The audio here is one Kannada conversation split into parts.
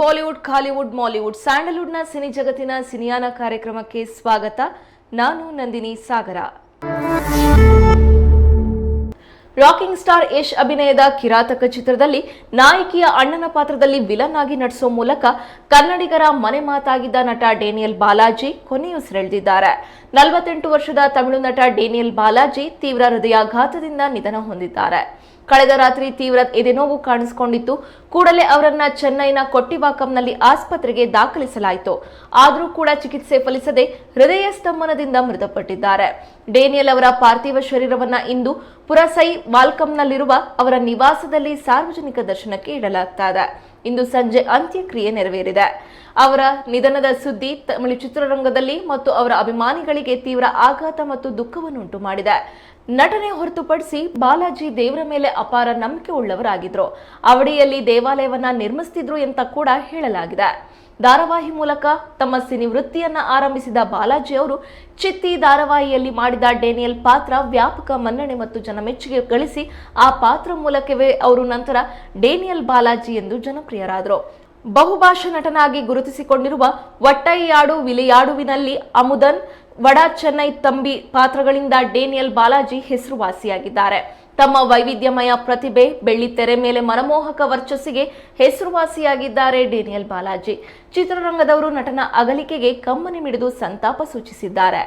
ಬಾಲಿವುಡ್, ಖಾಲಿವುಡ್, ಮಾಲಿವುಡ್, ಸ್ಯಾಂಡಲ್ವುಡ್ನ ಸಿನಿ ಜಗತ್ತಿನ ಸಿನಿಯಾನ ಕಾರ್ಯಕ್ರಮಕ್ಕೆ ಸ್ವಾಗತ. ನಾನು ನಂದಿನಿ ಸಾಗರ. ರಾಕಿಂಗ್ ಸ್ಟಾರ್ ಯಶ್ ಅಭಿನಯದ ಕಿರಾತಕ ಚಿತ್ರದಲ್ಲಿ ನಾಯಕಿಯ ಅಣ್ಣನ ಪಾತ್ರದಲ್ಲಿ ವಿಲನ್ ಆಗಿ ನಟಿಸೋ ಮೂಲಕ ಕನ್ನಡಿಗರ ಮನೆ ಮಾತಾಗಿದ್ದ ನಟ ಡೇನಿಯಲ್ ಬಾಲಾಜಿ ಕೊನೆಯುಸಿರೆಳೆದಿದ್ದಾರೆ. ನಲವತ್ತೆಂಟು ವರ್ಷದ ತಮಿಳು ನಟ ಡೇನಿಯಲ್ ಬಾಲಾಜಿ ತೀವ್ರ ಹೃದಯಾಘಾತದಿಂದ ನಿಧನ ಹೊಂದಿದ್ದಾರೆ. ಕಳೆದ ರಾತ್ರಿ ತೀವ್ರ ಎದೆನೋವು ಕಾಣಿಸಿಕೊಂಡಿತ್ತು. ಕೂಡಲೇ ಅವರನ್ನ ಚೆನ್ನೈನ ಕೊಟ್ಟಿವಾಕಂನಲ್ಲಿ ಆಸ್ಪತ್ರೆಗೆ ದಾಖಲಿಸಲಾಯಿತು. ಆದರೂ ಕೂಡ ಚಿಕಿತ್ಸೆ ಫಲಿಸದೆ ಹೃದಯ ಸ್ತಂಭನದಿಂದ ಮೃತಪಟ್ಟಿದ್ದಾರೆ. ಡೇನಿಯಲ್ ಅವರ ಪಾರ್ಥಿವ ಶರೀರವನ್ನ ಇಂದು ಪುರಸೈ ವಾಲ್ಕಂನಲ್ಲಿರುವ ಅವರ ನಿವಾಸದಲ್ಲಿ ಸಾರ್ವಜನಿಕ ದರ್ಶನಕ್ಕೆ ಇಡಲಾಗ್ತಾ ಇದೆ ಇಂದು ಸಂಜೆ ಅಂತ್ಯಕ್ರಿಯೆ ನೆರವೇರಿದೆ. ಅವರ ನಿಧನದ ಸುದ್ದಿ ತಮಿಳು ಚಿತ್ರರಂಗದಲ್ಲಿ ಮತ್ತು ಅವರ ಅಭಿಮಾನಿಗಳಿಗೆ ತೀವ್ರ ಆಘಾತ ಮತ್ತು ದುಃಖವನ್ನುಂಟು ಮಾಡಿದೆ ನಟನೆ ಹೊರತುಪಡಿಸಿ ಬಾಲಾಜಿ ದೇವರ ಮೇಲೆ ಅಪಾರ ನಂಬಿಕೆ ಉಳ್ಳವರಾಗಿದ್ರು. ಅವಡಿಯಲ್ಲಿ ದೇವಾಲಯವನ್ನ ನಿರ್ಮಿಸ್ತಿದ್ರು ಅಂತ ಕೂಡ ಹೇಳಲಾಗಿದೆ. ಧಾರಾವಾಹಿ ಮೂಲಕ ತಮ್ಮ ಸಿನಿ ವೃತ್ತಿಯನ್ನ ಆರಂಭಿಸಿದ ಬಾಲಾಜಿ ಅವರು ಚಿತ್ತಿ ಧಾರಾವಾಹಿಯಲ್ಲಿ ಮಾಡಿದ ಡೇನಿಯಲ್ ಪಾತ್ರ ವ್ಯಾಪಕ ಮನ್ನಣೆ ಮತ್ತು ಜನಮೆಚ್ಚುಗೆ ಗಳಿಸಿ ಆ ಪಾತ್ರ ಮೂಲಕವೇ ಅವರು ನಂತರ ಡೇನಿಯಲ್ ಬಾಲಾಜಿ ಎಂದು ಜನಪ್ರಿಯರಾದರು. ಬಹುಭಾಷಾ ನಟನಾಗಿ ಗುರುತಿಸಿಕೊಂಡಿರುವ ಒಟ್ಟೈಯಾಡು ವಿಲೆಯಾಡುವಿನಲ್ಲಿ ಅಮುದನ್ ವಡ ಚೆನ್ನೈ ತಂಬಿ ಪಾತ್ರಗಳಿಂದ ಡೇನಿಯಲ್ ಬಾಲಾಜಿ ಹೆಸರುವಾಸಿಯಾಗಿದ್ದಾರೆ. ತಮ್ಮ ವೈವಿಧ್ಯಮಯ ಪ್ರತಿಭೆ, ಬೆಳ್ಳಿ ತೆರೆ ಮೇಲೆ ಮನಮೋಹಕ ವರ್ಚಸ್ಸಿಗೆ ಹೆಸರುವಾಸಿಯಾಗಿದ್ದಾರೆ ಡೇನಿಯಲ್ ಬಾಲಾಜಿ. ಚಿತ್ರರಂಗದವರು ನಟನ ಅಗಲಿಕೆಗೆ ಕಮ್ಮನೆ ಮಿಡಿದು ಸಂತಾಪ ಸೂಚಿಸಿದ್ದಾರೆ.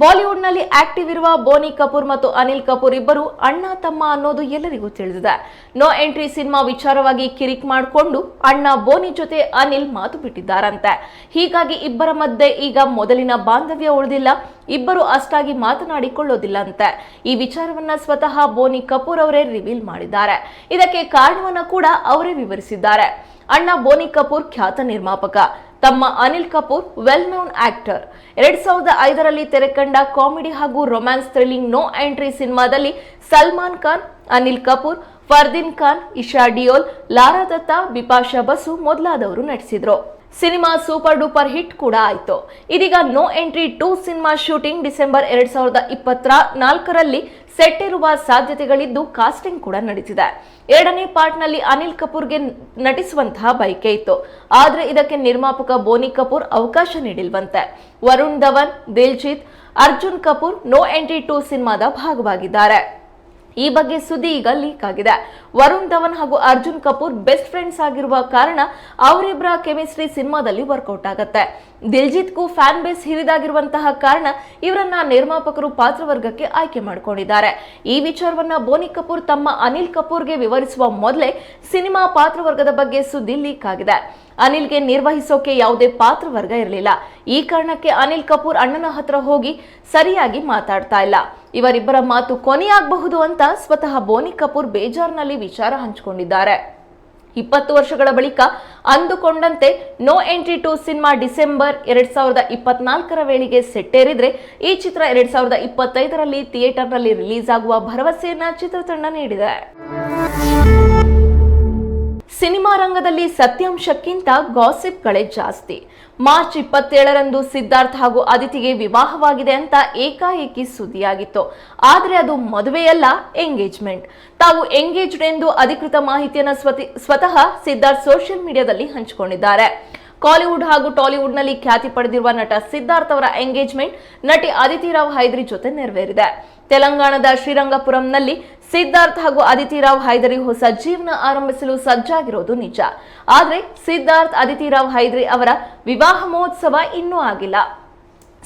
ಬಾಲಿವುಡ್ನಲ್ಲಿ ಆಕ್ಟಿವ್ ಇರುವ ಬೋನಿ ಕಪೂರ್ ಮತ್ತು ಅನಿಲ್ ಕಪೂರ್ ಇಬ್ಬರು ಅಣ್ಣ ತಮ್ಮ ಅನ್ನೋದು ಎಲ್ಲರಿಗೂ ತಿಳಿದಿದೆ. ನೋ ಎಂಟ್ರಿ ಸಿನಿಮಾ ವಿಚಾರವಾಗಿ ಕಿರಿಕ್ ಮಾಡಿಕೊಂಡು ಅಣ್ಣ ಬೋನಿ ಜೊತೆ ಅನಿಲ್ ಮಾತು ಬಿಟ್ಟಿದ್ದಾರಂತೆ. ಹೀಗಾಗಿ ಇಬ್ಬರ ಮಧ್ಯೆ ಈಗ ಮೊದಲಿನ ಬಾಂಧವ್ಯ ಉಳಿದಿಲ್ಲ. ಇಬ್ಬರು ಅಷ್ಟಾಗಿ ಮಾತನಾಡಿಕೊಳ್ಳೋದಿಲ್ಲ ಅಂತೆ ಈ ವಿಚಾರವನ್ನ ಸ್ವತಃ ಬೋನಿ ಕಪೂರ್ ಅವರೇ ರಿವೀಲ್ ಮಾಡಿದ್ದಾರೆ. ಇದಕ್ಕೆ ಕಾರಣವನ್ನ ಕೂಡ ಅವರೇ ವಿವರಿಸಿದ್ದಾರೆ. ಅಣ್ಣ ಬೋನಿ ಕಪೂರ್ ಖ್ಯಾತ ನಿರ್ಮಾಪಕ. ತಮ್ಮ Anil Kapoor well known actor ಎರಡ್ ಸಾವಿರದ ಐದರಲ್ಲಿ ತೆರೆಕಂಡ ಕಾಮಿಡಿ ಹಾಗೂ ರೊಮ್ಯಾನ್ಸ್ ಥ್ರಿಲ್ಲಿಂಗ್ ನೋ ಎಂಟ್ರಿ ಸಿನಿಮಾದಲ್ಲಿ ಸಲ್ಮಾನ್ ಖಾನ್, ಅನಿಲ್ ಕಪೂರ್, ಫರ್ದೀನ್ ಖಾನ್, ಇಶಾ ಡಿಯೋಲ್, ಲಾರಾ ದತ್ತಾ, ಬಿಪಾಶಾ ಬಸು ಮೊದಲಾದವರು ನಟಿಸಿದ್ರು. ಸಿನಿಮಾ ಸೂಪರ್ ಡೂಪರ್ ಹಿಟ್ ಕೂಡ ಆಯಿತು. ಇದೀಗ No Entry, two cinema shooting December ಎರಡ್ ಸಾವಿರದ ಇಪ್ಪತ್ತರ ನಾಲ್ಕರಲ್ಲಿ ಸೆಟ್ ಇರುವ ಸಾಧ್ಯತೆಗಳಿದ್ದು ಕಾಸ್ಟಿಂಗ್ ಕೂಡ ನಡೆಸಿದೆ ಎರಡನೇ ಪಾರ್ಟ್ನಲ್ಲಿ ಅನಿಲ್ ಕಪೂರ್ಗೆ ನಟಿಸುವಂತಹ ಬಯಕೆ ಇತ್ತು. ಆದರೆ ಇದಕ್ಕೆ ನಿರ್ಮಾಪಕ ಬೋನಿ ಕಪೂರ್ ಅವಕಾಶ ನೀಡಿಲ್ವಂತೆ. Varun Dhawan, Diljit, Arjun Kapoor No Entry, two ಸಿನಿಮಾದ ಭಾಗವಾಗಿದ್ದಾರೆ. ಈ ಬಗ್ಗೆ ಸುದ್ದಿ ಈಗ ಲೀಕ್ ಆಗಿದೆ. ವರುಣ್ ಧವನ್ ಹಾಗೂ ಅರ್ಜುನ್ ಕಪೂರ್ ಬೆಸ್ಟ್ ಫ್ರೆಂಡ್ಸ್ ಆಗಿರುವ ಕಾರಣ ಅವರಿಬ್ಬರ ಕೆಮಿಸ್ಟ್ರಿ ಸಿನಿಮಾದಲ್ಲಿ ವರ್ಕೌಟ್ ಆಗತ್ತೆ. ದಿಲ್ಜಿತ್ಗೂ ಫ್ಯಾನ್ ಬೇಸ್ ಹಿರಿದಾಗಿರುವಂತಹ ಕಾರಣ ಇವರನ್ನ ನಿರ್ಮಾಪಕರು ಪಾತ್ರವರ್ಗಕ್ಕೆ ಆಯ್ಕೆ ಮಾಡಿಕೊಂಡಿದ್ದಾರೆ. ಈ ವಿಚಾರವನ್ನ ಬೋನಿ ಕಪೂರ್ ತಮ್ಮ ಅನಿಲ್ ಕಪೂರ್ಗೆ ವಿವರಿಸುವ ಮೊದಲೇ ಸಿನಿಮಾ ಪಾತ್ರವರ್ಗದ ಬಗ್ಗೆ ಸುದ್ದಿ ಲೀಕ್ ಆಗಿದೆ. ಅನಿಲ್ಗೆ ನಿರ್ವಹಿಸೋಕೆ ಯಾವುದೇ ಪಾತ್ರ ವರ್ಗ ಇರಲಿಲ್ಲ. ಈ ಕಾರಣಕ್ಕೆ ಅನಿಲ್ ಕಪೂರ್ ಅಣ್ಣನ ಹತ್ರ ಹೋಗಿ ಸರಿಯಾಗಿ ಮಾತಾಡ್ತಾ ಇಲ್ಲ. ಇವರಿಬ್ಬರ ಮಾತು ಕೊನೆಯಾಗಬಹುದು ಅಂತ ಸ್ವತಃ ಬೋನಿ ಕಪೂರ್ ಬೇಜಾರ್ನಲ್ಲಿ ವಿಚಾರ ಹಂಚಿಕೊಂಡಿದ್ದಾರೆ. ಇಪ್ಪತ್ತು ವರ್ಷಗಳ ಬಳಿಕ ಅಂದುಕೊಂಡಂತೆ No Entry two cinema December ಎರಡ್ ಸಾವಿರದ ಇಪ್ಪತ್ನಾಲ್ಕರ ವೇಳೆಗೆ ಸೆಟ್ಟೇರಿದ್ರೆ ಈ ಚಿತ್ರ ಎರಡ್ ಸಾವಿರದ ಇಪ್ಪತ್ತೈದರಲ್ಲಿ ಥಿಯೇಟರ್ನಲ್ಲಿ ರಿಲೀಸ್ ಆಗುವ ಭರವಸೆಯನ್ನ ಚಿತ್ರತಂಡ ನೀಡಿದೆ. ಸಿನಿಮಾ ರಂಗದಲ್ಲಿ ಸತ್ಯಾಂಶಕ್ಕಿಂತ ಗಾಸಿಪ್ಗಳೇ ಜಾಸ್ತಿ. ಮಾರ್ಚ್ ಇಪ್ಪತ್ತೇಳರಂದು ಸಿದ್ಧಾರ್ಥ್ ಹಾಗೂ ಅದಿತಿಗೆ ವಿವಾಹವಾಗಿದೆ ಅಂತ ಏಕಾಏಕಿ ಸುದ್ದಿಯಾಗಿತ್ತು. ಆದರೆ ಅದು ಮದುವೆಯಲ್ಲ ಎಂಗೇಜ್ಮೆಂಟ್ ತಾವು ಎಂಗೇಜ್ಡ್ ಎಂದು ಅಧಿಕೃತ ಮಾಹಿತಿಯನ್ನು ಸ್ವತಿ ಸಿದ್ಧಾರ್ಥ್ ಸೋಷಿಯಲ್ ಮೀಡಿಯಾದಲ್ಲಿ ಹಂಚಿಕೊಂಡಿದ್ದಾರೆ. ಕಾಲಿವುಡ್ ಹಾಗೂ ಟಾಲಿವುಡ್ನಲ್ಲಿ ಖ್ಯಾತಿ ಪಡೆದಿರುವ ನಟ ಸಿದ್ಧಾರ್ಥ್ ಅವರ ಎಂಗೇಜ್ಮೆಂಟ್ ನಟಿ ಅದಿತಿ ರಾವ್ ಹೈದ್ರಿ ಜೊತೆ ನೆರವೇರಿದೆ. ತೆಲಂಗಾಣದ ಶ್ರೀರಂಗಪುರಂನಲ್ಲಿ ಸಿದ್ಧಾರ್ಥ್ ಹಾಗೂ ಅದಿತಿ ರಾವ್ ಹೈದರಿ ಹೊಸ ಜೀವನ ಆರಂಭಿಸಲು ಸಜ್ಜಾಗಿರೋದು ನಿಜ. ಆದರೆ ಸಿದ್ಧಾರ್ಥ್ ಅದಿತಿ ರಾವ್ ಹೈದ್ರಿ ಅವರ ವಿವಾಹ ಮಹೋತ್ಸವ ಇನ್ನೂ ಆಗಿಲ್ಲ.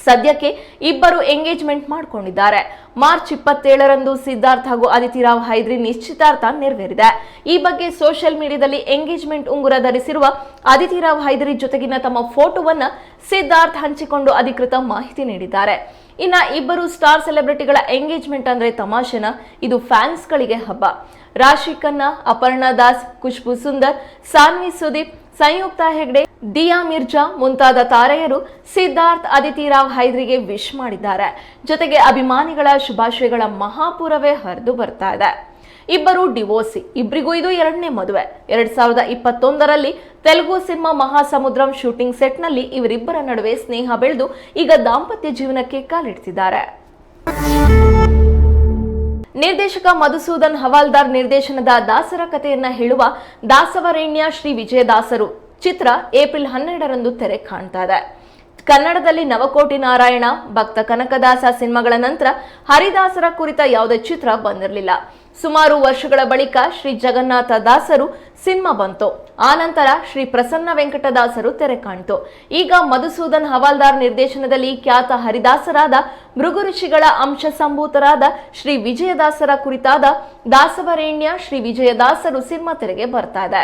ಸದ್ಯಕ್ಕೆ ಇಬ್ಬರು ಎಂಗೇಜ್ಮೆಂಟ್ ಮಾಡಿಕೊಂಡಿದ್ದಾರೆ. ಮಾರ್ಚ್ ಇಪ್ಪತ್ತೇಳರಂದು ಸಿದ್ಧಾರ್ಥ್ ಹಾಗೂ ಅದಿತಿ ರಾವ್ ಹೈದ್ರಿ ನಿಶ್ಚಿತಾರ್ಥ ನೆರವೇರಿದೆ. ಈ ಬಗ್ಗೆ ಸೋಷಿಯಲ್ ಮೀಡಿಯಾದಲ್ಲಿ ಎಂಗೇಜ್ಮೆಂಟ್ ಉಂಗುರ ಧರಿಸಿರುವ ಅದಿತಿ ರಾವ್ ಹೈದ್ರಿ ಜೊತೆಗಿನ ತಮ್ಮ ಫೋಟೋವನ್ನ ಸಿದ್ಧಾರ್ಥ್ ಹಂಚಿಕೊಂಡು ಅಧಿಕೃತ ಮಾಹಿತಿ ನೀಡಿದ್ದಾರೆ. ಇನ್ನ ಇಬ್ಬರು ಸ್ಟಾರ್ ಸೆಲೆಬ್ರಿಟಿಗಳ ಎಂಗೇಜ್ಮೆಂಟ್ ಅಂದ್ರೆ ತಮಾಷೆನ, ಇದು ಫ್ಯಾನ್ಸ್ ಗಳಿಗೆ ಹಬ್ಬ. ರಾಶಿ ಖನ್ನಾ, ಅಪರ್ಣಾ ದಾಸ್, ಖುಷ್ಬು ಸುಂದರ್, ಸಾನ್ವಿ ಸುದೀಪ್, ಸಂಯುಕ್ತ ಹೆಗ್ಡೆ, ದಿಯಾ ಮಿರ್ಜಾ ಮುಂತಾದ ತಾರೆಯರು ಸಿದ್ಧಾರ್ಥ್ ಅದಿತಿ ರಾವ್ ಹೈದ್ರಿಗೆ ವಿಶ್ ಮಾಡಿದ್ದಾರೆ. ಜೊತೆಗೆ ಅಭಿಮಾನಿಗಳ ಶುಭಾಶಯಗಳ ಮಹಾಪುರವೇ ಹರಿದು ಬರ್ತಾ ಇದೆ. ಇಬ್ಬರು ಡಿವೋರ್ಸಿ ಇಬ್ಬರಿಗೂ ಇದು ಎರಡನೇ ಮದುವೆ. ಎರಡ್ ಸಾವಿರದ ಇಪ್ಪತ್ತೊಂದರಲ್ಲಿ ತೆಲುಗು ಸಿನಿಮಾ ಮಹಾಸಮುದ್ರಂ ಶೂಟಿಂಗ್ ಸೆಟ್ನಲ್ಲಿ ಇವರಿಬ್ಬರ ನಡುವೆ ಸ್ನೇಹ ಬೆಳೆದು ಈಗ ದಾಂಪತ್ಯ ಜೀವನಕ್ಕೆ ಕಾಲಿಡ್ತಿದ್ದಾರೆ. ನಿರ್ದೇಶಕ ಮಧುಸೂದನ್ ಹವಾಲ್ದಾರ್ ನಿರ್ದೇಶನದ ದಾಸರ ಕಥೆಯನ್ನ ಹೇಳುವ ದಾಸವರೇಣ್ಯ ಶ್ರೀ ವಿಜಯದಾಸರು ಚಿತ್ರ ಏಪ್ರಿಲ್ ಹನ್ನೆರಡರಂದು ತೆರೆ ಕಾಣ್ತಾ ಇದೆ. ಕನ್ನಡದಲ್ಲಿ ನವಕೋಟಿ ನಾರಾಯಣ, ಭಕ್ತ ಕನಕದಾಸ ಸಿನಿಮಾಗಳ ನಂತರ ಹರಿದಾಸರ ಕುರಿತ ಯಾವುದೇ ಚಿತ್ರ ಬಂದಿರಲಿಲ್ಲ. ಸುಮಾರು ವರ್ಷಗಳ ಬಳಿಕ ಶ್ರೀ ಜಗನ್ನಾಥ ದಾಸರು ಸಿನಿಮಾ ಬಂತು. ಆ ನಂತರ ಶ್ರೀ ಪ್ರಸನ್ನ ವೆಂಕಟದಾಸರು ತೆರೆ ಕಾಣ್ತು. ಈಗ ಮಧುಸೂದನ್ ಹವಾಲ್ದಾರ್ ನಿರ್ದೇಶನದಲ್ಲಿ ಖ್ಯಾತ ಹರಿದಾಸರಾದ ಮೃಗು ಋಷಿಗಳ ಅಂಶ ಸಂಭೂತರಾದ ಶ್ರೀ ವಿಜಯದಾಸರ ಕುರಿತಾದ ದಾಸವರೇಣ್ಯ ಶ್ರೀ ವಿಜಯದಾಸರು ಸಿನಿಮಾ ತೆರೆಗೆ ಬರ್ತಾ ಇದೆ.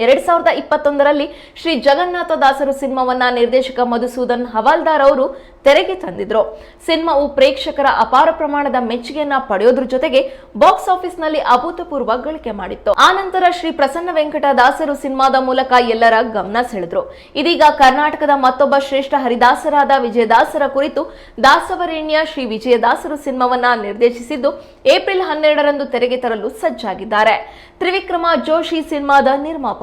ಎರಡ್ ಸಾವಿರದ ಇಪ್ಪತ್ತೊಂದರಲ್ಲಿ ಶ್ರೀ ಜಗನ್ನಾಥದಾಸರು ಸಿನಿಮಾವನ್ನ ನಿರ್ದೇಶಕ ಮಧುಸೂದನ್ ಹವಾಲ್ದಾರ್ ಅವರು ತೆರೆಗೆ ತಂದಿದ್ರು. ಸಿನಿಮಾವು ಪ್ರೇಕ್ಷಕರ ಅಪಾರ ಪ್ರಮಾಣದ ಮೆಚ್ಚುಗೆಯನ್ನ ಪಡೆಯೋದ್ರ ಜೊತೆಗೆ ಬಾಕ್ಸ್ ಆಫೀಸ್ನಲ್ಲಿ ಅಭೂತಪೂರ್ವ ಗಳಿಕೆ ಮಾಡಿತ್ತು. ಆ ನಂತರ ಶ್ರೀ ಪ್ರಸನ್ನ ವೆಂಕಟ ದಾಸರು ಸಿನಿಮಾದ ಮೂಲಕ ಎಲ್ಲರ ಗಮನ ಸೆಳೆದ್ರು. ಇದೀಗ ಕರ್ನಾಟಕದ ಮತ್ತೊಬ್ಬ ಶ್ರೇಷ್ಠ ಹರಿದಾಸರಾದ ವಿಜಯದಾಸರ ಕುರಿತು ದಾಸವರೇಣ್ಯ ಶ್ರೀ ವಿಜಯದಾಸರು ಸಿನಿಮಾವನ್ನ ನಿರ್ದೇಶಿಸಿದ್ದು ಏಪ್ರಿಲ್ ಹನ್ನೆರಡರಂದು ತೆರೆಗೆ ತರಲು ಸಜ್ಜಾಗಿದ್ದಾರೆ. ತ್ರಿವಿಕ್ರಮ ಜೋಶಿ ಸಿನಿಮಾದ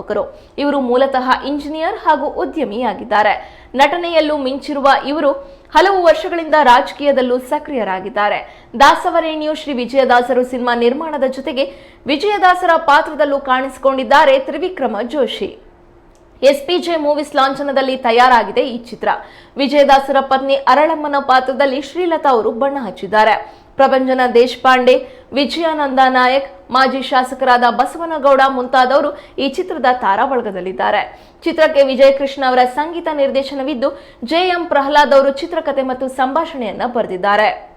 ನಿರ್ಮಾಪಕರು ಇವರು ಮೂಲತಃ ಇಂಜಿನಿಯರ್ ಹಾಗೂ ಉದ್ಯಮಿಯಾಗಿದ್ದಾರೆ. ನಟನೆಯಲ್ಲೂ ಮಿಂಚಿರುವ ಇವರು ಹಲವು ವರ್ಷಗಳಿಂದ ರಾಜಕೀಯದಲ್ಲೂ ಸಕ್ರಿಯರಾಗಿದ್ದಾರೆ. ದಾಸವರೇಣಿಯು ಶ್ರೀ ವಿಜಯದಾಸರು ಸಿನಿಮಾ ನಿರ್ಮಾಣದ ಜೊತೆಗೆ ವಿಜಯದಾಸರ ಪಾತ್ರದಲ್ಲೂ ಕಾಣಿಸಿಕೊಂಡಿದ್ದಾರೆ ತ್ರಿವಿಕ್ರಮ ಜೋಶಿ. ಎಸ್ಪಿಜೆ ಮೂವೀಸ್ ಲಾಂಛನದಲ್ಲಿ ತಯಾರಾಗಿದೆ ಈ ಚಿತ್ರ. ವಿಜಯದಾಸರ ಪತ್ನಿ ಅರಳಮ್ಮನ ಪಾತ್ರದಲ್ಲಿ ಶ್ರೀಲತಾ ಅವರು ಬಣ್ಣ ಹಚ್ಚಿದ್ದಾರೆ. ಪ್ರಭಂಜನ ದೇಶಪಾಂಡೆ, ವಿಜಯಾನಂದ ನಾಯಕ್ ಮಾಜಿ ಶಾಸಕರಾದ ಬಸವನಗೌಡ ಮುಂತಾದವರು ಈ ಚಿತ್ರದ ತಾರಾಬಳಗದಲ್ಲಿದ್ದಾರೆ ಚಿತ್ರಕ್ಕೆ ವಿಜಯ ಕೃಷ್ಣ ಅವರ ಸಂಗೀತ ನಿರ್ದೇಶನವಿದ್ದು, ಜೆ ಎಂ ಪ್ರಹ್ಲಾದ್ ಅವರು ಚಿತ್ರಕಥೆ ಮತ್ತು ಸಂಭಾಷಣೆಯನ್ನ ಬರೆದಿದ್ದಾರೆ.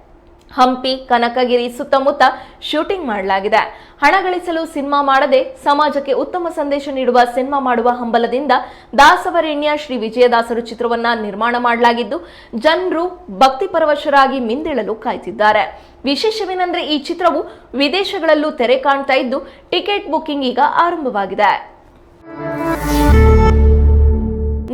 ಹಂಪಿ, ಕನಕಗಿರಿ ಸುತ್ತಮುತ್ತ ಶೂಟಿಂಗ್ ಮಾಡಲಾಗಿದೆ. ಹಣ ಗಳಿಸಲು ಸಿನಿಮಾ ಮಾಡದೆ ಸಮಾಜಕ್ಕೆ ಉತ್ತಮ ಸಂದೇಶ ನೀಡುವ ಸಿನಿಮಾ ಮಾಡುವ ಹಂಬಲದಿಂದ ದಾಸವರೇಣ್ಯ ಶ್ರೀ ವಿಜಯದಾಸರು ಚಿತ್ರವನ್ನ ನಿರ್ಮಾಣ ಮಾಡಲಾಗಿದ್ದು, ಜನರು ಭಕ್ತಿ ಪರವಶರಾಗಿ ಮಿಂದೇಳಲು ಕಾಯ್ತಿದ್ದಾರೆ. ವಿಶೇಷವೇನೆಂದ್ರೆ ಈ ಚಿತ್ರವು ವಿದೇಶಗಳಲ್ಲೂ ತೆರೆ ಕಾಣ್ತಾ ಇದ್ದು, ಟಿಕೆಟ್ ಬುಕಿಂಗ್ ಈಗ ಆರಂಭವಾಗಿದೆ.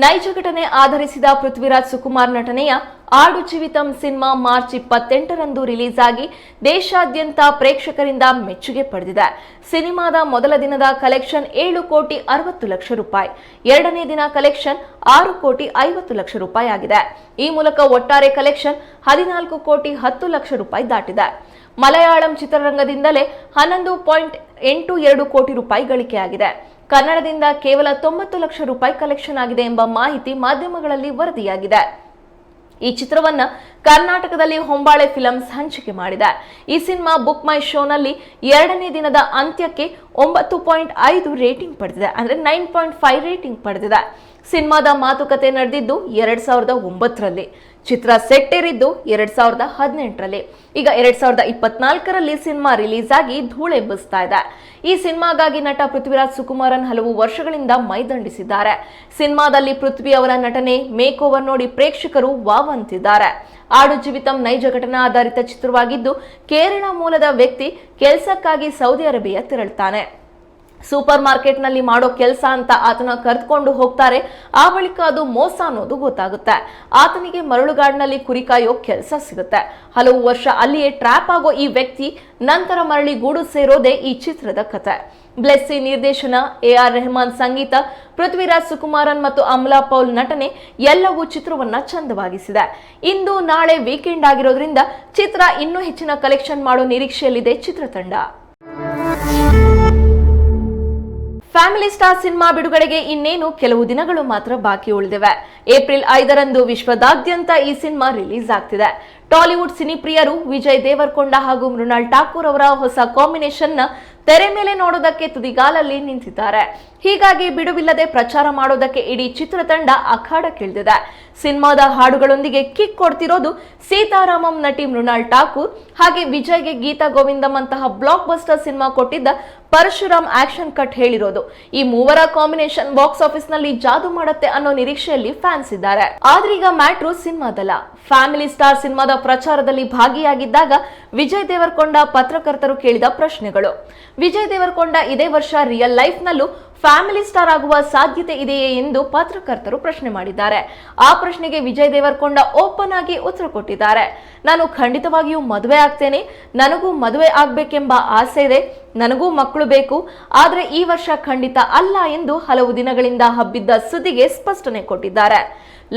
ನೈಜ ಘಟನೆ ಆಧರಿಸಿದ ಪೃಥ್ವಿರಾಜ್ ಸುಕುಮಾರ್ ನಟನೆಯ ಆಡು ಜೀವಿತಂ ಸಿನಿಮಾ ಮಾರ್ಚ್ ಇಪ್ಪತ್ತೆಂಟರಂದು ರಿಲೀಸ್ ಆಗಿ ದೇಶಾದ್ಯಂತ ಪ್ರೇಕ್ಷಕರಿಂದ ಮೆಚ್ಚುಗೆ ಪಡೆದಿದೆ. ಸಿನಿಮಾದ ಮೊದಲ ದಿನದ ಕಲೆಕ್ಷನ್ ಏಳು ಕೋಟಿ ಅರವತ್ತು ಲಕ್ಷ ರೂಪಾಯಿ. ಎರಡನೇ ದಿನ ಕಲೆಕ್ಷನ್ ಆರು ಕೋಟಿ ಐವತ್ತು ಲಕ್ಷ ರೂಪಾಯಿ ಆಗಿದೆ. ಈ ಮೂಲಕ ಒಟ್ಟಾರೆ ಕಲೆಕ್ಷನ್ ಹದಿನಾಲ್ಕು ಕೋಟಿ ಹತ್ತು ಲಕ್ಷ ರೂಪಾಯಿ ದಾಟಿದೆ. ಮಲಯಾಳಂ ಚಿತ್ರರಂಗದಿಂದಲೇ ಹನ್ನೊಂದು ಪಾಯಿಂಟ್ ಎಂಟು ಎರಡು ಕೋಟಿ ರೂಪಾಯಿ ಗಳಿಕೆಯಾಗಿದೆ ಕನ್ನಡದಿಂದ ಕೇವಲ ತೊಂಬತ್ತು ಲಕ್ಷ ರೂಪಾಯಿ ಕಲೆಕ್ಷನ್ ಆಗಿದೆ ಎಂಬ ಮಾಹಿತಿ ಮಾಧ್ಯಮಗಳಲ್ಲಿ ವರದಿಯಾಗಿದೆ. ಈ ಚಿತ್ರವನ್ನ ಕರ್ನಾಟಕದಲ್ಲಿ ಹೊಂಬಾಳೆ ಫಿಲಮ್ಸ್ ಹಂಚಿಕೆ ಮಾಡಿದೆ. ಈ ಸಿನಿಮಾ ಬುಕ್ ಮೈ ಶೋನಲ್ಲಿ ಎರಡನೇ ದಿನದ ಅಂತ್ಯಕ್ಕೆ ಒಂಬತ್ತು ಪಾಯಿಂಟ್ ಐದು ರೇಟಿಂಗ್ ಪಡೆದಿದೆ. ಅಂದ್ರೆ ನೈನ್ ಪಾಯಿಂಟ್ ಫೈವ್ ರೇಟಿಂಗ್ ಪಡೆದಿದೆ. ಸಿನಿಮಾದ ಮಾತುಕತೆ ನಡೆದಿದ್ದು ಎರಡ್ ಸಾವಿರದ ಒಂಬತ್ತರಲ್ಲಿ. ಚಿತ್ರ ಸೆಟ್ ಏರಿದ್ದು ಎರಡ್ ಸಾವಿರದ ಹದಿನೆಂಟರಲ್ಲಿ. ಈಗ ಎರಡ್ ಸಾವಿರದ ಇಪ್ಪತ್ನಾಲ್ಕರಲ್ಲಿ ಸಿನಿಮಾ ರಿಲೀಸ್ ಆಗಿ ಧೂಳೆ ಬಸ್ತಾ ಇದೆ. ಈ ಸಿನಿಮಾಗಾಗಿ ನಟ ಪೃಥ್ವಿರಾಜ್ ಸುಕುಮಾರನ್ ಹಲವು ವರ್ಷಗಳಿಂದ ಮೈದಂಡಿಸಿದ್ದಾರೆ ಸಿನಿಮಾದಲ್ಲಿ ಪೃಥ್ವಿ ಅವರ ನಟನೆ ಮೇಕ್ ಓವರ್ ನೋಡಿ ಪ್ರೇಕ್ಷಕರು ವಾವ್ ಅಂತಿದ್ದಾರೆ ಆಡು ಜೀವಿತಂ ನೈಜ ಘಟನಾ ಆಧಾರಿತ ಚಿತ್ರವಾಗಿದ್ದು, ಕೇರಳ ಮೂಲದ ವ್ಯಕ್ತಿ ಕೆಲಸಕ್ಕಾಗಿ ಸೌದಿ ಅರೇಬಿಯಾ ತೆರಳುತ್ತಾನೆ ಸೂಪರ್ ಮಾರ್ಕೆಟ್ನಲ್ಲಿ ಮಾಡೋ ಕೆಲಸ ಅಂತ ಆತನ ಕರೆದುಕೊಂಡು ಹೋಗ್ತಾರೆ. ಆ ಬಳಿಕ ಅದು ಮೋಸ ಅನ್ನೋದು ಗೊತ್ತಾಗುತ್ತೆ. ಆತನಿಗೆ ಮರಳುಗಾಡಿನಲ್ಲಿ ಕುರಿ ಕಾಯೋ ಕೆಲಸ ಸಿಗುತ್ತೆ. ಹಲವು ವರ್ಷ ಅಲ್ಲಿಯೇ ಟ್ರ್ಯಾಪ್ ಆಗೋ ಈ ವ್ಯಕ್ತಿ ನಂತರ ಮರಳಿ ಗೂಡು ಸೇರೋದೇ ಈ ಚಿತ್ರದ ಕತೆ. ಬ್ಲೆಸ್ಸಿ ನಿರ್ದೇಶನ ಎ ಆರ್ ರೆಹಮಾನ್ ಸಂಗೀತ, ಪೃಥ್ವಿರಾಜ್ ಸುಕುಮಾರನ್ ಮತ್ತು ಅಮಲಾ ಪೌಲ್ ನಟನೆ ಎಲ್ಲವೂ ಚಿತ್ರವನ್ನ ಚಂದವಾಗಿಸಿದೆ. ಇಂದು ನಾಳೆ ವೀಕೆಂಡ್ ಆಗಿರೋದ್ರಿಂದ ಚಿತ್ರ ಇನ್ನೂ ಹೆಚ್ಚಿನ ಕಲೆಕ್ಷನ್ ಮಾಡೋ ನಿರೀಕ್ಷೆಯಲ್ಲಿದೆ ಚಿತ್ರತಂಡ. ಫ್ಯಾಮಿಲಿ ಸ್ಟಾರ್ ಸಿನಿಮಾ ಬಿಡುಗಡೆಗೆ ಇನ್ನೇನು ಕೆಲವು ದಿನಗಳು ಮಾತ್ರ ಬಾಕಿ ಉಳಿದಿವೆ. ಏಪ್ರಿಲ್ ಐದರಂದು ವಿಶ್ವದಾದ್ಯಂತ ಈ ಸಿನಿಮಾ ರಿಲೀಸ್ ಆಗ್ತಿದೆ. ಟಾಲಿವುಡ್ ಸಿನಿಪ್ರಿಯರು ವಿಜಯ್ ದೇವರ್ಕೊಂಡ ಹಾಗೂ ಮೃಣಾಲ್ ಠಾಕೂರ್ ಅವರ ಹೊಸ ಕಾಂಬಿನೇಷನ್ನ ತೆರೆ ಮೇಲೆ ನೋಡೋದಕ್ಕೆ ತುದಿಗಾಲಲ್ಲಿ ನಿಂತಿದ್ದಾರೆ. ಹೀಗಾಗಿ ಬಿಡುವಿಲ್ಲದೆ ಪ್ರಚಾರ ಮಾಡೋದಕ್ಕೆ ಇಡೀ ಚಿತ್ರತಂಡ ಅಖಾಡಕ್ಕಿಳಿದಿದೆ ಸಿನಿಮಾದ ಹಾಡುಗಳೊಂದಿಗೆ ಕಿಕ್ ಕೊಡ್ತಿರೋದು ಸೀತಾರಾಮಂ ನಟಿ ಮೃಣಾಲ್ ಠಾಕೂರ್. ಹಾಗೆ ವಿಜಯ್ಗೆ ಗೀತಾ ಗೋವಿಂದಂ ಅಂತಹ ಬ್ಲಾಕ್ ಬಸ್ಟರ್ ಸಿನಿಮಾ ಕೊಟ್ಟಿದ್ದ ಪರಶುರಾಮ್ ಆಕ್ಷನ್ ಕಟ್ ಹೇಳಿರೋದು. ಈ ಮೂವರ ಕಾಂಬಿನೇಷನ್ ಬಾಕ್ಸ್ ಆಫೀಸ್ನಲ್ಲಿ ಜಾದು ಮಾಡುತ್ತೆ ಅನ್ನೋ ನಿರೀಕ್ಷೆಯಲ್ಲಿ ಫ್ಯಾನ್ಸ್ ಇದ್ದಾರೆ. ಆದ್ರೀಗ ಮ್ಯಾಟ್ರು ಸಿನಿಮಾದಲ್ಲ. ಫ್ಯಾಮಿಲಿ ಸ್ಟಾರ್ ಸಿನಿಮಾದ ಪ್ರಚಾರದಲ್ಲಿ ಭಾಗಿಯಾಗಿದ್ದಾಗ ವಿಜಯ್ ದೇವರಕೊಂಡ ಪತ್ರಕರ್ತರು ಕೇಳಿದ ಪ್ರಶ್ನೆಗಳು. ವಿಜಯ್ ದೇವರಕೊಂಡ ಇದೇ ವರ್ಷ ರಿಯಲ್ ಲೈಫ್ ನಲ್ಲೂ ಫ್ಯಾಮಿಲಿ ಸ್ಟಾರ್ ಆಗುವ ಸಾಧ್ಯತೆ ಇದೆಯೇ ಎಂದು ಪತ್ರಕರ್ತರು ಪ್ರಶ್ನೆ ಮಾಡಿದ್ದಾರೆ. ಆ ಪ್ರಶ್ನೆಗೆ ವಿಜಯ್ ದೇವರಕೊಂಡ ಓಪನ್ ಆಗಿ ಉತ್ತರ ಕೊಟ್ಟಿದ್ದಾರೆ. ನಾನು ಖಂಡಿತವಾಗಿಯೂ ಮದುವೆ ಆಗ್ತೇನೆ. ನನಗೂ ಮದುವೆ ಆಗ್ಬೇಕೆಂಬ ಆಸೆ ಇದೆ. ನನಗೂ ಮಕ್ಕಳು ಬೇಕು. ಆದ್ರೆ ಈ ವರ್ಷ ಖಂಡಿತ ಅಲ್ಲ ಎಂದು ಹಲವು ದಿನಗಳಿಂದ ಹಬ್ಬಿದ್ದ ಸುದ್ದಿಗೆ ಸ್ಪಷ್ಟನೆ ಕೊಟ್ಟಿದ್ದಾರೆ.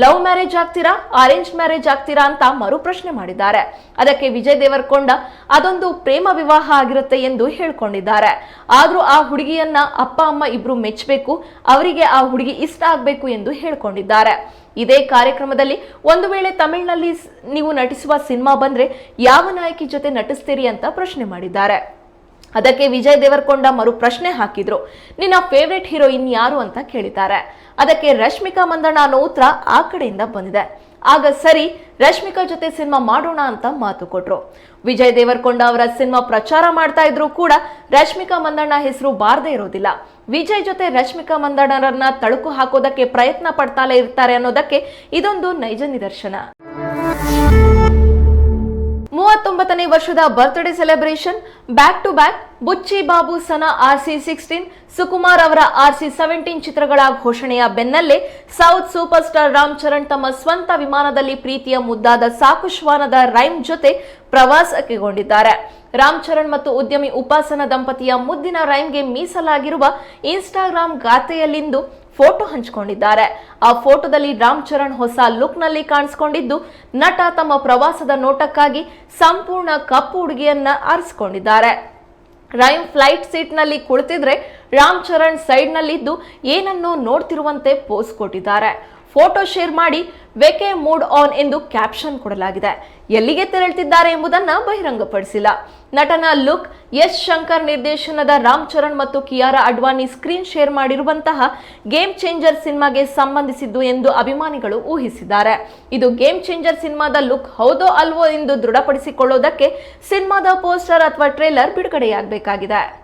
ಲವ್ ಮ್ಯಾರೇಜ್ ಆಗ್ತೀರಾ? ಅರೇಂಜ್ ಮ್ಯಾರೇಜ್ ಆಗ್ತೀರಾ ಅಂತ ಮರು ಪ್ರಶ್ನೆ ಮಾಡಿದ್ದಾರೆ. ಅದಕ್ಕೆ ವಿಜಯ್ ದೇವರಕೊಂಡ ಅದೊಂದು ಪ್ರೇಮ ವಿವಾಹ ಆಗಿರುತ್ತೆ ಎಂದು ಹೇಳ್ಕೊಂಡಿದ್ದಾರೆ. ಆದ್ರೂ ಆ ಹುಡುಗಿಯನ್ನ ಅಪ್ಪ, ಅಮ್ಮ ಇಬ್ರು ಮೆಚ್ಚಬೇಕು, ಅವರಿಗೆ ಆ ಹುಡುಗಿ ಇಷ್ಟ ಆಗಬೇಕು ಎಂದು ಹೇಳಿಕೊಂಡಿದ್ದಾರೆ. ಇದೇ ಕಾರ್ಯಕ್ರಮದಲ್ಲಿ ಒಂದು ವೇಳೆ ತಮಿಳಿನಲ್ಲಿ ನೀವು ನಟಿಸುವ ಸಿನಿಮಾ ಬಂದ್ರೆ ಯಾವ ನಾಯಕಿ ಜೊತೆ ನಟಿಸ್ತೀರಿ ಅಂತ ಪ್ರಶ್ನೆ ಮಾಡಿದ್ದಾರೆ. ಅದಕ್ಕೆ ವಿಜಯ್ ದೇವರಕೊಂಡ ಮರು ಪ್ರಶ್ನೆ ಹಾಕಿದ್ರು. ನಿನ್ನ ಫೇವ್ರೆಟ್ ಹೀರೋಯಿನ್ ಯಾರು ಅಂತ ಕೇಳಿದ್ದಾರೆ. ಅದಕ್ಕೆ ರಶ್ಮಿಕಾ ಮಂದಣ್ಣ ಅನ್ನೋ ಉತ್ತರ ಆ ಕಡೆಯಿಂದ ಬಂದಿದೆ. ಆಗ ಸರಿ, ರಶ್ಮಿಕಾ ಜೊತೆ ಸಿನಿಮಾ ಮಾಡೋಣ ಅಂತ ಮಾತು ಕೊಟ್ರು. ವಿಜಯ್ ದೇವರಕೊಂಡ ಅವರ ಸಿನಿಮಾ ಪ್ರಚಾರ ಮಾಡ್ತಾ ಇದ್ರು ಕೂಡ ರಶ್ಮಿಕಾ ಮಂದಣ್ಣ ಹೆಸರು ಬಾರದೇ ಇರೋದಿಲ್ಲ. ವಿಜಯ್ ಜೊತೆ ರಶ್ಮಿಕಾ ಮಂದಣ್ಣರನ್ನ ತಳುಕು ಹಾಕೋದಕ್ಕೆ ಪ್ರಯತ್ನ ಪಡ್ತಾಲೇ ಇರ್ತಾರೆ ಅನ್ನೋದಕ್ಕೆ ಇದೊಂದು ನೈಜ ನಿದರ್ಶನ. ಮೂವತ್ತೊಂಬತ್ತನೇ ವರ್ಷದ birthday celebration back to back Buchi Babu Sana R C sixteen Sukumar ಅವರ ಆರ್ ಸಿ ಸೆವೆಂಟೀನ್ ಚಿತ್ರಗಳ ಘೋಷಣೆಯ ಬೆನ್ನಲ್ಲೇ south super star Ram Charan ತಮ್ಮ ಸ್ವಂತ ವಿಮಾನದಲ್ಲಿ ಪ್ರೀತಿಯ ಮುದ್ದಾದ ಸಾಕು ಶ್ವಾನದ ರೈಮ್ ಜೊತೆ ಪ್ರವಾಸಕ್ಕೆಗೊಂಡಿದ್ದಾರೆ ರಾಮ್ ಚರಣ್ ಮತ್ತು ಉದ್ಯಮಿ ಉಪಾಸನ ದಂಪತಿಯ ಮುದ್ದಿನ ರೈಮ್ಗೆ ಮೀಸಲಾಗಿರುವ ಇನ್ಸ್ಟಾಗ್ರಾಮ್ ಖಾತೆಯಲ್ಲಿಂದು ಫೋಟೋ ಹಂಚಿಕೊಂಡಿದ್ದಾರೆ. ಆ ಫೋಟೋದಲ್ಲಿ ರಾಮ್ ಚರಣ್ ಹೊಸ ಲುಕ್ನಲ್ಲಿ ಕಾಣಿಸಿಕೊಂಡಿದ್ದು, ನಟ ತಮ್ಮ ಪ್ರವಾಸದ ನೋಟಕ್ಕಾಗಿ ಸಂಪೂರ್ಣ ಕಪ್ಪು ಉಡುಗೆಯನ್ನ ಆರಿಸಿಕೊಂಡಿದ್ದಾರೆ. ರೈಮ್ ಫ್ಲೈಟ್ ಸೀಟ್ನಲ್ಲಿ ಕುಳಿತಿದ್ರೆ ರಾಮ್ ಚರಣ್ ಸೈಡ್ ನಲ್ಲಿದ್ದು ಏನನ್ನೋ ನೋಡ್ತಿರುವಂತೆ ಪೋಸ್ ಕೊಟ್ಟಿದ್ದಾರೆ. ಫೋಟೋ ಶೇರ್ ಮಾಡಿ ವೆಕೆ ಮೂಡ್ ಆನ್ ಎಂದು ಕ್ಯಾಪ್ಷನ್ ಕೊಡಲಾಗಿದೆ. ಎಲ್ಲಿಗೆ ತೆರಳುತ್ತಿದ್ದಾರೆ ಎಂಬುದನ್ನ ಬಹಿರಂಗಪಡಿಸಿಲ್ಲ. ನಟನ ಲುಕ್, ಎಸ್ ಶಂಕರ್ ನಿರ್ದೇಶನದ ರಾಮ್ ಚರಣ್ ಮತ್ತು ಕಿಯಾರಾ ಅಡ್ವಾಣಿ ಸ್ಕ್ರೀನ್ ಶೇರ್ ಮಾಡಿರುವಂತಹ ಗೇಮ್ ಚೇಂಜರ್ ಸಿನಿಮಾಗೆ ಸಂಬಂಧಿಸಿದ್ದು ಎಂದು ಅಭಿಮಾನಿಗಳು ಊಹಿಸಿದ್ದಾರೆ. ಇದು ಗೇಮ್ ಚೇಂಜರ್ ಸಿನಿಮಾದ ಲುಕ್ ಹೌದೋ ಅಲ್ವೋ ಎಂದು ದೃಢಪಡಿಸಿಕೊಳ್ಳೋದಕ್ಕೆ ಸಿನಿಮಾದ ಪೋಸ್ಟರ್ ಅಥವಾ ಟ್ರೇಲರ್ ಬಿಡುಗಡೆಯಾಗಬೇಕಾಗಿದೆ.